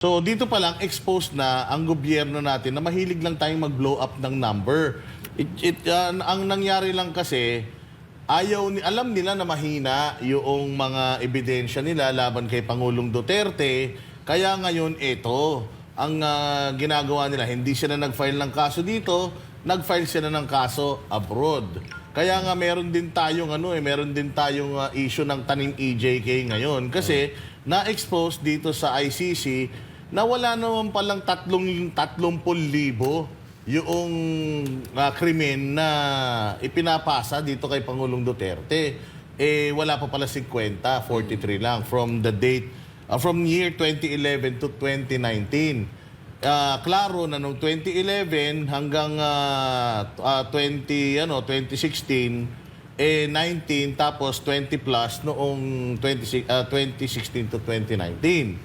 So dito pa lang exposed na ang gobyerno natin na mahilig lang tayong mag-blow up ng number. It, it, uh, ang nangyari lang kasi ayaw ni alam nila na mahina yung mga ebidensya nila laban kay Pangulong Duterte. Kaya ngayon ito ang ah, ginagawa nila. Hindi sila nag-file ng kaso dito, nag-file sila ng kaso abroad. Kaya nga meron din tayong ano eh, meron din tayong ah, issue ng tanim EJK ngayon kasi na-expose dito sa ICC na wala naman palang tatlong, tatlong libo yung ah, krimen na ipinapasa dito kay Pangulong Duterte. Eh, wala pa pala 50, 43 lang from the date, ah, from year 2011 to 2019. Ah, klaro na nung 2011 hanggang t- ah, 20 ano 2016 eh 19 tapos 20 plus noong 20, ah, 2016 to 2019.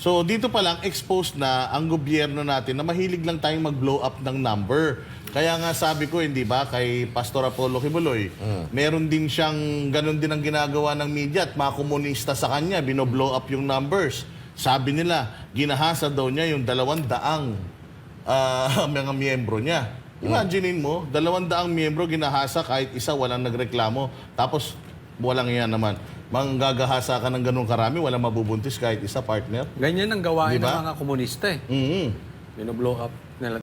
So dito pa lang exposed na ang gobyerno natin na mahilig lang tayong mag-blow up ng number. Kaya nga sabi ko, hindi ba, kay Pastor Apollo Kibuloy, meron din siyang, ganun din ang ginagawa ng media at mga komunista sa kanya, binoblow up yung numbers. Sabi nila, ginahasa daw niya yung dalawang daang ah, mga miyembro niya. Imaginein mo, dalawang daang miyembro ginahasa kahit isa walang nagreklamo. Tapos walang yan naman. Manggagahasa ka ng ganun karami, walang mabubuntis kahit isa partner. Ganyan ang gawain Di ba? ng mga komunista eh. Mhm. Binoblow up nila